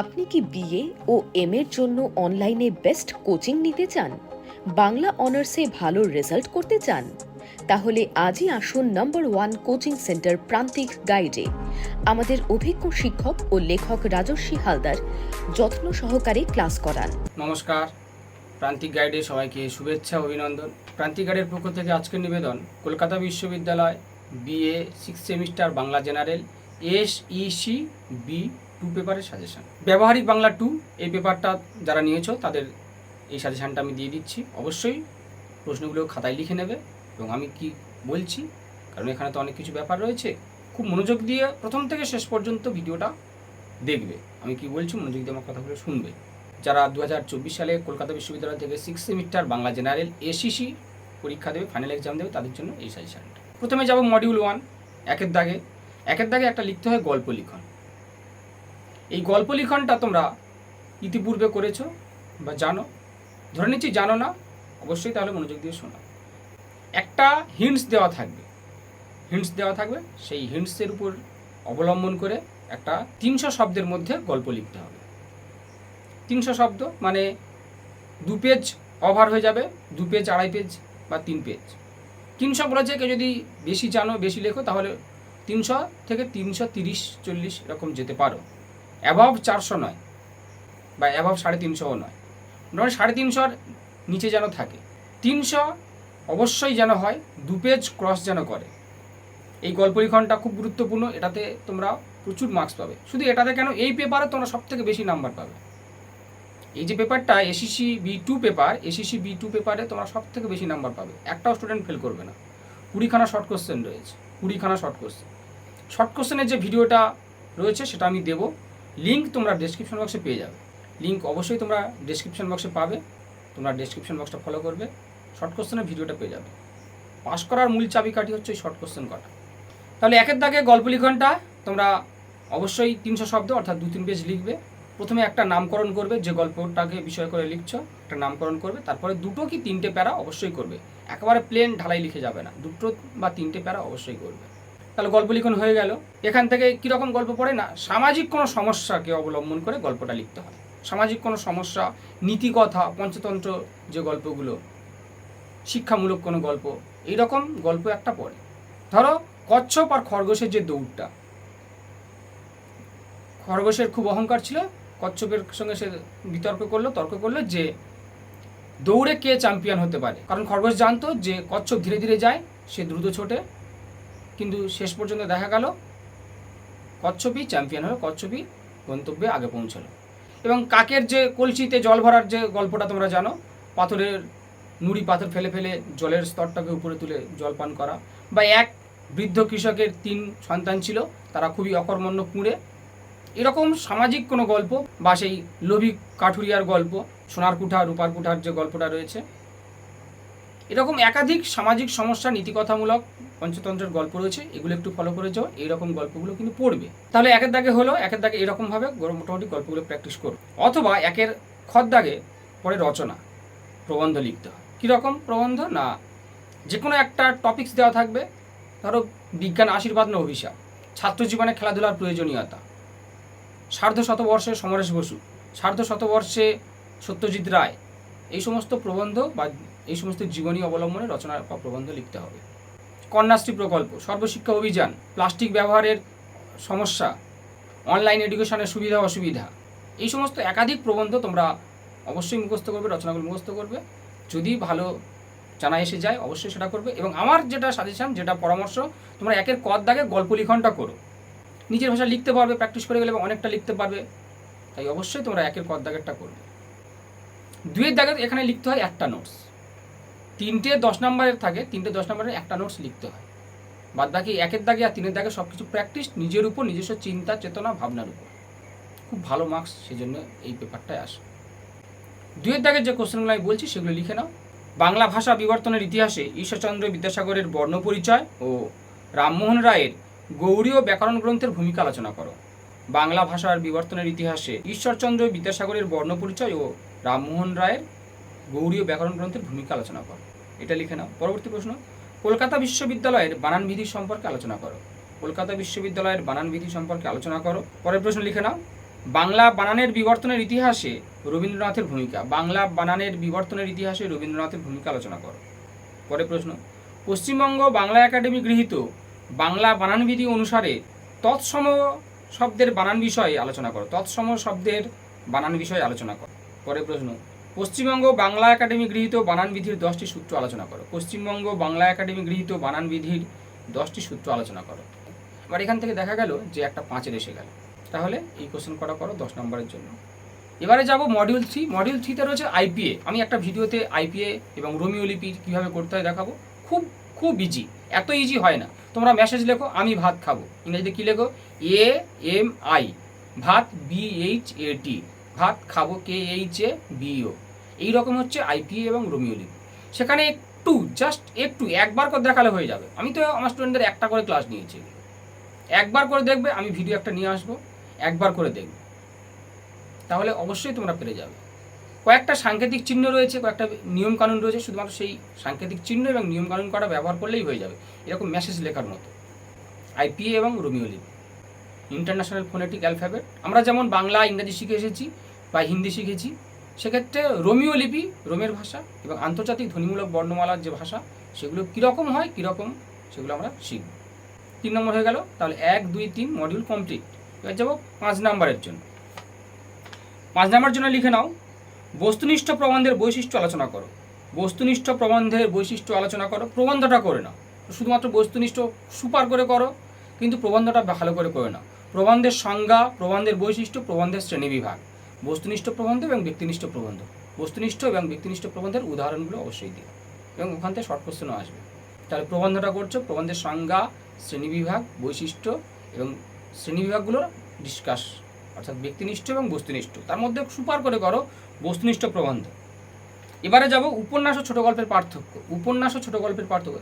আপনি কি বিএ ও এম এর জন্য অনলাইনে বেস্ট কোচিং নিতে চান? বাংলা অনার্সে ভালো রেজাল্ট করতে চান? তাহলে আজই আসুন নম্বর ওয়ান কোচিং সেন্টার প্রান্তিক গাইডে। আমাদের অভিজ্ঞ শিক্ষক ও লেখক রাজস্বী হালদার যত্ন সহকারে ক্লাস করান। নমস্কার। প্রান্তিক গাইডে সবাইকে শুভেচ্ছা, অভিনন্দন। প্রান্তিক গাইডের পক্ষ থেকে আজকের নিবেদন, কলকাতা বিশ্ববিদ্যালয় BA six semester Bangla general, S EC B two পেপারের সাজেশান ব্যবহারিক বাংলা টু এই পেপারটা যারা নিয়েছো, তাদের এই সাজেশানটা আমি দিয়ে দিচ্ছি। অবশ্যই প্রশ্নগুলো খাতায় লিখে নেবে এবং আমি কি বলছি, কারণ এখানে তো অনেক কিছু ব্যাপার রয়েছে। খুব মনোযোগ দিয়ে প্রথম থেকে শেষ পর্যন্ত ভিডিওটা দেখবে। আমি কি বলছি, মনোযোগ দিয়ে আমার কথাগুলো শুনবে। যারা দু হাজার চব্বিশ সালে কলকাতা বিশ্ববিদ্যালয় থেকে six semester Bangla general SEC পরীক্ষা দেবে ফাইনাল এক্সাম দেবে, তাদের জন্য এই সাজেশানটা প্রথমে যাব মডিউল ওয়ান একের দাগে। একের দাগে একটা লিখতে হয় গল্প লিখন। এই গল্প লিখনটা তোমরা ইতিপূর্বে করেছ বা জানো। ধরে নিচ্ছি জানো না, অবশ্যই তাহলে মনোযোগ দিয়ে শোনো। একটা হিন্টস দেওয়া থাকবে। হিন্টস দেওয়া থাকবে, সেই হিন্টসের উপর অবলম্বন করে একটা তিনশো শব্দের মধ্যে গল্প লিখতে হবে। তিনশো শব্দ মানে দু পেজ ওভার হয়ে যাবে, দু পেজ আড়াই পেজ বা তিন পেজ তিনশো বলেছে কেউ যদি বেশি জানো, বেশি লেখো, তাহলে তিনশো থেকে তিনশো তিরিশ, চল্লিশ এরকম যেতে পারো। অ্যাভাব চারশো নয় বা অ্যাভাব সাড়ে তিনশোও নয়। মোটামুটি সাড়ে তিনশোর নিচে যেন থাকে। তিনশো অবশ্যই যেন হয়, দু পেজ ক্রস যেন করে। এই গল্প লিখনটা খুব গুরুত্বপূর্ণ, এটাতে তোমরা প্রচুর মার্কস পাবে। শুধু এটাতে কেন, এই পেপারে তোমরা সব থেকে বেশি নাম্বার পাবে। এই যে পেপারটা SEC B two paper SEC B two পেপারে তোমরা সব থেকে বেশি নাম্বার পাবে। একটাও স্টুডেন্ট ফেল করবে না। কুড়িখানা শর্ট কোশ্চেন রয়েছে। কুড়িখানা শর্ট কোশ্চেন শর্ট কোশ্চেনের যে ভিডিওটা রয়েছে, সেটা আমি দেবো। লিঙ্ক তোমরা ডেসক্রিপশন বক্সে পেয়ে যাবে। লিঙ্ক অবশ্যই তোমরা ডেসক্রিপশন বক্সে পাবে। তোমরা ডেসক্রিপশন বক্সটা ফলো করবে। শর্ট কোশ্চেনের ভিডিওটা পেয়ে যাবে। পাস করার মূল চাবিকাঠি হচ্ছে এই শর্ট কোশ্চেন কটা। তাহলে একের দাগে গল্প লিখনটা তোমরা অবশ্যই তিনশো শব্দ, অর্থাৎ দু তিন পেজ লিখবে। প্রথমে একটা নামকরণ করবে, যে গল্পটাকে বিষয় করে লিখছো, একটা নামকরণ করবে। তারপরে দুটো কি তিনটে প্যারা অবশ্যই করবে। একেবারে প্লেন ঢালাই লিখে যাবে না। দুটো বা তিনটে প্যারা অবশ্যই করবে। তাহলে গল্প লিখন হয়ে গেল। এখান থেকে কীরকম গল্প পড়ে না, সামাজিক কোনো সমস্যাকে অবলম্বন করে গল্পটা লিখতে হয়। সামাজিক কোনো সমস্যা, নীতিকথা, পঞ্চতন্ত্র যে গল্পগুলো, শিক্ষামূলক কোনো গল্প, এইরকম গল্প একটা পড়ে। ধরো কচ্ছপ আর খরগোশের যে দৌড়টা। খরগোশের খুব অহংকার ছিল, কচ্ছপের সঙ্গে সে বিতর্ক করল, তর্ক করল যে দৌড়ে কে চ্যাম্পিয়ন হতে পারে? কারণ খরগোশ জানতো যে কচ্ছপ ধীরে ধীরে যায়, সে দ্রুত ছোটে। কিন্তু শেষ পর্যন্ত দেখা গেল, কচ্ছপই চ্যাম্পিয়ন হলো, কচ্ছপই গন্তব্যে আগে পৌঁছলো। এবং কাকের যে কলসিতে জল ভরার যে গল্পটা তোমরা জানো, পাথরের নুড়ি পাথর ফেলে ফেলে জলের স্তরটাকে উপরে তুলে জল পান করা বা এক বৃদ্ধ কৃষকের তিন সন্তান ছিল, তারা খুবই অকর্মণ্য কুঁড়ে। এরকম সামাজিক কোনো গল্প বা সেই লোভী কাঠুরিয়ার গল্প সোনার কুঠা রূপার কুঠার যে গল্পটা রয়েছে এরকম একাধিক সামাজিক সমস্যা, নীতিকথামূলক পঞ্চতন্ত্রের গল্প রয়েছে, এগুলো একটু ফলো করে যাও, এইরকম গল্পগুলো কিন্তু পড়বে। তাহলে একের দাগে হলো, একের দাগে এরকমভাবে মোটামুটি গল্পগুলো প্র্যাকটিস করো। অথবা একের খর দাগে পরে রচনা, প্রবন্ধ লিখতে হয়। কীরকম প্রবন্ধ? না যে কোনো একটা টপিকস দেওয়া থাকবে। ধরো বিজ্ঞান আশীর্বাদ না অভিশাপ ছাত্র জীবনে খেলাধুলার প্রয়োজনীয়তা সার্ধ শতবর্ষে সমরেশ বসু সার্ধ শতবর্ষে সত্যজিৎ রায়, এই সমস্ত প্রবন্ধ বা এই সমস্ত জীবনী অবলম্বনে রচনা বা প্রবন্ধ লিখতে হবে। কন্যাশ্রী প্রকল্প, সর্বশিক্ষা অভিযান, প্লাস্টিক ব্যবহারের সমস্যা, অনলাইন এডুকেশনের সুবিধা, অসুবিধা, এই সমস্ত একাধিক প্রবন্ধ তোমরা অবশ্যই মুখস্থ করবে, রচনাগুলো মুখস্থ করবে। যদি ভালো জানা এসে যায়, অবশ্যই সেটা করবে এবং আমার যেটা সাজেশন যেটা পরামর্শ, তোমরা একের কদ দাগে গল্প লিখনটা করো। নিজের ভাষা লিখতে পারবে প্র্যাকটিস করে গেলে অনেকটা লিখতে পারবে, তাই অবশ্যই তোমরা একের কদ দাগেরটা করবে। দুয়ের দাগে এখানে লিখতে হয় একটা নোটস তিনটে দশ নম্বরের থাকে, তিনটে দশ নম্বরের একটা নোটস লিখতে হয়। বাদ বাকি একের দাগে আর তিনের দাগে সব কিছু প্র্যাকটিস নিজের উপর, নিজস্ব চিন্তা, চেতনা, ভাবনার উপর। খুব ভালো মার্কস সেই জন্য এই পেপারটায় আসে। দুয়ের দাগের যে কোশ্চেনগুলো আমি বলছি সেগুলো লিখে নাও। বাংলা ভাষা বিবর্তনের ইতিহাসে ঈশ্বরচন্দ্র বিদ্যাসাগরের বর্ণপরিচয় ও রামমোহন রায়ের গৌড়ীয় ব্যাকরণ গ্রন্থের ভূমিকা আলোচনা করো। বাংলা ভাষার বিবর্তনের ইতিহাসে ঈশ্বরচন্দ্র বিদ্যাসাগরের বর্ণপরিচয় ও রামমোহন রায়ের গৌড়ীয় ব্যাকরণ গ্রন্থের ভূমিকা আলোচনা করো। এটা লিখে নাও। পরবর্তী প্রশ্ন, কলকাতা বিশ্ববিদ্যালয়ের বানান বিধি সম্পর্কে আলোচনা করো। কলকাতা বিশ্ববিদ্যালয়ের বানান বিধি সম্পর্কে আলোচনা করো। পরের প্রশ্ন লিখে নাও। বাংলা বানানের বিবর্তনের ইতিহাসে রবীন্দ্রনাথের ভূমিকা। বাংলা বানানের বিবর্তনের ইতিহাসে রবীন্দ্রনাথের ভূমিকা আলোচনা করো। পরে প্রশ্ন, পশ্চিমবঙ্গ বাংলা একাডেমি গৃহীত বাংলা বানানবিধি অনুসারে তৎসম শব্দের বানান বিষয়ে আলোচনা করো। তৎসম শব্দের বানান বিষয়ে আলোচনা করো। পরের প্রশ্ন পশ্চিমবঙ্গ বাংলা একাডেমি গৃহীত বানান বিধির দশটি সূত্র আলোচনা করো। পশ্চিমবঙ্গ বাংলা একাডেমি গৃহীত বানান বিধির দশটি সূত্র আলোচনা করো। এবার এখান থেকে দেখা গেল যে একটা পাঁচের এসে গেল। তাহলে এই কোশ্চেন করা করো? দশ নম্বরের জন্য। এবারে যাব মডিউল থ্রি মডিউল থ্রিতে রয়েছে আইপিএ আমি একটা ভিডিওতে আইপিএ এবং রোমিও লিপি কীভাবে করতে হয় দেখাবো। খুব খুব ইজি এত ইজি হয় না। তোমরা মেসেজ লেখো, আমি ভাত খাব। ইংরেজিতে কী লেখো? এ এম আই ভাত বি এইচ এ টি ভাত খাব কে এইচ এ বিও এইরকম হচ্ছে আইপিএ এবং রোমিও লিগ। সেখানে একটু জাস্ট একটু একবার করে দেখালে হয়ে যাবে। আমি তো আমার স্টুডেন্টদের একটা করে ক্লাস নিয়েছি। একবার করে দেখবে, আমি ভিডিও একটা নিয়ে আসব, একবার করে দেখবে। তাহলে অবশ্যই তোমরা পেরে যাবে। কয়েকটা সাংকেতিক চিহ্ন রয়েছে, কয়েকটা নিয়মকানুন রয়েছে, শুধুমাত্র সেই সাংকেতিক চিহ্ন এবং নিয়ম কানুন করা ব্যবহার করলেই হয়ে যাবে। এরকম মেসেজ লেখার মতো। আইপিএ এবং রোমিও লিগ। ইন্টারন্যাশনাল ফোনেটিক অ্যালফাবেট আমরা যেমন বাংলা, ইংরাজি শিখে এসেছি বা হিন্দি শিখেছি সেক্ষেত্রে রোমিও লিপি, রোমের ভাষা এবং আন্তর্জাতিক ধ্বনিমূলক বর্ণমালার যে ভাষা, সেগুলো কীরকম হয়, কীরকম সেগুলো আমরা শিখব। তিন নম্বর হয়ে গেল, তাহলে এক, দুই, তিন মডিউল কমপ্লিট এবার যাব পাঁচ নাম্বারের জন্য। পাঁচ নাম্বার জন্য লিখে নাও, বস্তুনিষ্ঠ প্রবন্ধের বৈশিষ্ট্য আলোচনা করো। বস্তুনিষ্ঠ প্রবন্ধের বৈশিষ্ট্য আলোচনা করো, প্রবন্ধটা করে নাও। শুধুমাত্র বস্তুনিষ্ঠ সুপার করে করো, কিন্তু প্রবন্ধটা ভালো করে করে নাও। প্রবন্ধের সংজ্ঞা, প্রবন্ধের বৈশিষ্ট্য, প্রবন্ধের শ্রেণীবিভাগ। বস্তুনিষ্ঠ প্রবন্ধ এবং ব্যক্তিনিষ্ঠ প্রবন্ধ। বস্তুনিষ্ঠ এবং ব্যক্তিনিষ্ঠ প্রবন্ধের উদাহরণগুলো অবশ্যই দিও এবং ওখান থেকে শর্ট কোশ্চেনও আসবে। তাহলে প্রবন্ধটা করছ, প্রবন্ধের সংজ্ঞা, শ্রেণীবিভাগ, বৈশিষ্ট্য এবং শ্রেণীবিভাগগুলোর ডিসকাস অর্থাৎ ব্যক্তিনিষ্ঠ এবং বস্তুনিষ্ঠ। তার মধ্যে সুপার করে করো বস্তুনিষ্ঠ প্রবন্ধ। এবারে যাব উপন্যাস ও ছোট গল্পের পার্থক্য। উপন্যাস ও ছোট গল্পের পার্থক্য।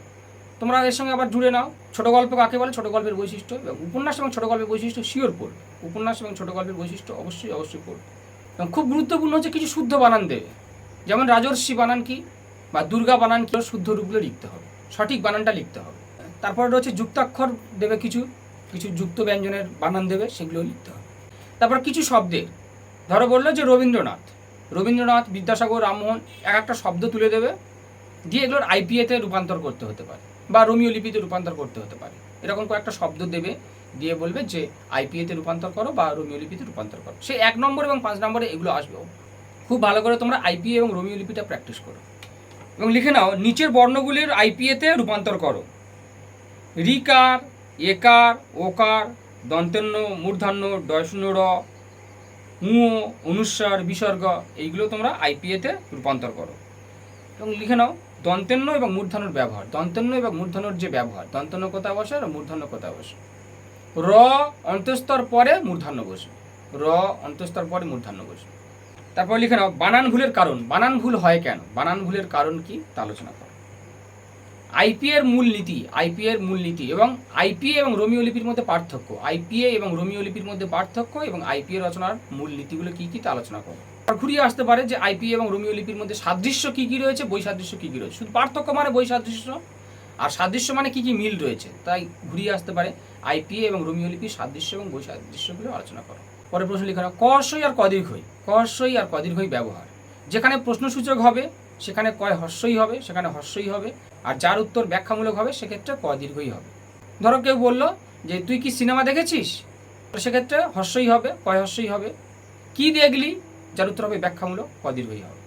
তোমরা এর সঙ্গে আবার জুড়ে নাও। ছোট গল্প কাকে বলে? ছোট গল্পের বৈশিষ্ট্য। এবং উপন্যাস এবং ছোট গল্পের বৈশিষ্ট্য শিওর পড়বে। উপন্যাস এবং ছোট গল্পের বৈশিষ্ট্য অবশ্যই অবশ্যই পড়বে। এবং খুব গুরুত্বপূর্ণ হচ্ছে কিছু শুদ্ধ বানান দেবে। যেমন রাজর্ষি বানান কি বা দুর্গা বানান কি, শুদ্ধ রূপগুলো লিখতে হবে। সঠিক বানানটা লিখতে হবে। তারপরে রয়েছে যুক্তাক্ষর দেবে কিছু কিছু যুক্ত ব্যঞ্জনের বানান দেবে সেগুলো লিখতে হবে। তারপর কিছু শব্দের, ধরো বলল যে রবীন্দ্রনাথ। রবীন্দ্রনাথ, বিদ্যাসাগর, রামমোহন এক একটা শব্দ তুলে দেবে, দিয়ে এগুলোর আইপিএতে রূপান্তর করতে হতে পারে বা রোমিও লিপিতে রূপান্তর করতে হতে পারে। এরকম কয়েকটা শব্দ দেবে দিয়ে বলবে যে আইপিএতে রূপান্তর করো বা রোমিও লিপিতে রূপান্তর করো। সে এক নম্বর এবং পাঁচ নম্বরে এগুলো আসবেও খুব ভালো করে তোমরা আইপিএ এবং রোমিও লিপিটা প্র্যাকটিস করো। এবং লিখে নাও, নিচের বর্ণগুলির আইপিএতে রূপান্তর করো। রিকার, একার, ওকার, দন্তেন্য, মূর্ধান্য ডয়শূন্য র উঁ অনুস্বার বিসর্গ, এইগুলো তোমরা আইপিএতে রূপান্তর করো। এবং লিখে নাও, দন্তেন্য এবং মূর্ধন্যর ব্যবহার। দন্তেন্য এবং মূর্ধন্যর যে ব্যবহার, দন্তেন্য কোথায় বসে আর মূর্ধন্য কোথায় বসে র অন্তস্তর পরে মূর্ধান্য বসে। র অন্তস্তর পরে মূর্ধান্য বসে। তারপর লিখে নাও, বানান ভুলের কারণ। বানান ভুল হয় কেন? বানান ভুলের কারণ কি? তা আলোচনা করো। আইপিএর মূল নীতি আইপিএর মূল নীতি এবং আইপিএ এবং রোমিও লিপির মধ্যে পার্থক্য। আইপিএ এবং রোমিও লিপির মধ্যে পার্থক্য এবং আইপিএ রচনার মূল নীতিগুলো কি কি তা আলোচনা করো। ঘুরিয়ে আসতে পারে যে আইপিএ এবং রোমিও লিপির মধ্যে সাদৃশ্য কি কি রয়েছে বই সাদৃশ্য কি কি রয়েছে? শুধু পার্থক্য মানে বই সাদৃশ্য আর সাদৃশ্য মানে কি কি মিল রয়েছে? তাই ঘুরিয়ে আসতে পারে আইপিএ এবং রোমিও লিপির সাদৃশ্য এবং বই সাদৃশ্যগুলো আলোচনা করো। পরে প্রশ্ন লিখে নাও। কহস্যই আর কদীর্ঘই? কহস্যই আর কদীর্ঘই ব্যবহার। যেখানে প্রশ্নসূচক হবে, সেখানে কয় হর্ষই হবে, সেখানে হর্ষই হবে, আর যার উত্তর ব্যাখ্যামূলক হবে, সেক্ষেত্রে ক দীর্ঘই হবে। ধরো কেউ বলল যে, তুই কি সিনেমা দেখেছিস? সেক্ষেত্রে হর্ষই হবে, কয় হর্ষই হবে? কি দেখলি? যার উত্তর হবে ব্যাখ্যামূলক ক দীর্ঘই হবে।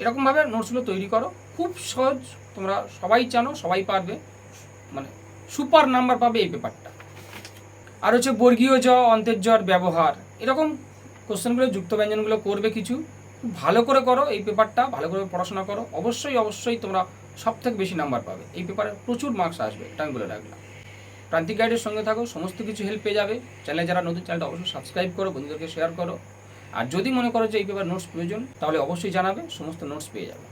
এরকমভাবে নোটসগুলো তৈরি করো। খুব সহজ তোমরা সবাই জানো, সবাই পারবে। মানে সুপার নাম্বার পাবে এই পেপারটা। আর হচ্ছে বর্গীয় জ, অন্তের জ্বর ব্যবহার। এরকম কোশ্চেনগুলো যুক্ত ব্যঞ্জনগুলো করবে কিছু। ভালো করে করো এই পেপারটা, ভালো করে পড়াশোনা করো। অবশ্যই অবশ্যই তোমরা সব থেকে বেশি নাম্বার পাবে। এই পেপারে প্রচুর মার্কস আসবে, এটা আমি বলে রাখলাম। প্রান্তিক গাইডের সঙ্গে থাকো, সমস্ত কিছু হেল্প পেয়ে যাবে। চ্যানেলে যারা নতুন চ্যানেলটা অবশ্যই সাবস্ক্রাইব করো, বন্ধুদেরকে শেয়ার করো। আর যদি মনে করো যে এই পেপার নোটস প্রয়োজন, তাহলে অবশ্যই জানাবে, সমস্ত নোটস পেয়ে যাবে।